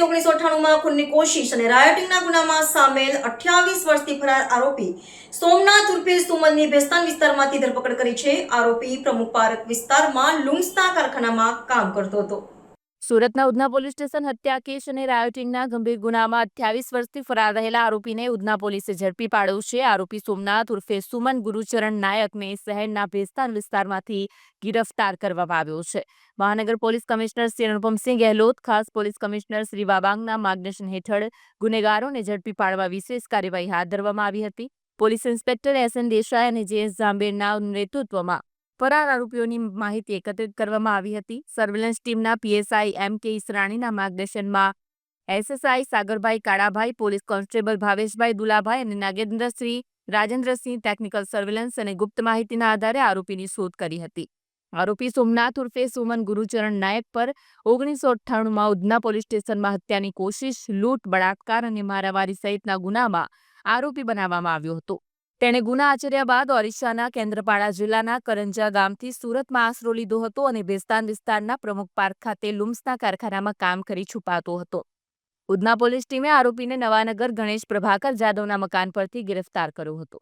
ખાતે ઓગણીસો અઠ્ઠાણુંમાં ખૂનની કોશિશ અને રાયોટિંગના ગુનામાં સામેલ અઠ્યાવીસ વર્ષથી ફરાર આરોપી સોમનાથ ઉર્ફે સુમનની ભેસ્તાન વિસ્તારમાંથી ધરપકડ કરી છે. આરોપી પ્રમુખ પાર્ક વિસ્તારમાં લુંગસ્તા કારખાનામાં કામ કરતો હતો. સુરતના ઉધના પોલીસ સ્ટેશન હત્યા કેસ અને રાયોટિંગના ગંભીર ગુનામાં અઠ્યાવીસ વર્ષથી ફરાર રહેલા આરોપીને ઉધના પોલીસે ઝડપી પાડ્યો છે. આરોપી સોમનાથ ઉર્ફે સુમન ગુરુચરણ નાયકને શહેરના ભેસ્તાન વિસ્તારમાંથી ગિરફતાર કરવામાં આવ્યો છે. મહાનગર પોલીસ કમિશનર શ્રી અનુપમસિંહ ગહેલોત, ખાસ પોલીસ કમિશનર શ્રી વાબાંગના માર્ગદર્શન હેઠળ ગુનેગારોને ઝડપી પાડવા વિશેષ કાર્યવાહી હાથ ધરવામાં આવી હતી. Police inspector S N Desai અને જે એસ જાંબેરના નેતૃત્વમાં ફરાર આરોપીઓની માહિતી એકત્રિત કરવામાં આવી હતી. સર્વેલન્સ ટીમના પીએસઆઈ એમ કે ઈસરાણીના માર્ગદર્શનમાં SSI Sagarbhai Kalabhai, police constable Bhaveshbhai Dulabhai અને નાગેન્દ્રશ્રી રાજેન્દ્રસિંહ ટેકનિકલ સર્વેલન્સ અને ગુપ્ત માહિતીના આધારે આરોપીની શોધ કરી હતી. આરોપી સોમનાથ ઉર્ફે સુમન ગુરુચરણ નાયક પર ઓગણીસો અઠ્ઠાણુંમાં ઉધના પોલીસ સ્ટેશનમાં હત્યાની કોશિશ, લૂંટ, બળાત્કાર અને મારામારી સહિતના ગુનામાં આરોપી બનાવવામાં આવ્યો હતો. તેણે ગુના આચર્યા બાદ ઓરિસ્સાના કેન્દ્રપાડા જિલ્લાના કરંજા ગામથી સુરતમાં આશરો લીધો હતો અને બેસ્તાન વિસ્તારના પ્રમુખ પાર્ક ખાતે લુમ્સના કારખાનામાં કામ કરી છુપાતો હતો. ઉધના પોલીસ ટીમે આરોપીને નવાનગર ગણેશ પ્રભાકર જાદવના મકાન પરથી ગિરફતાર કર્યો હતો.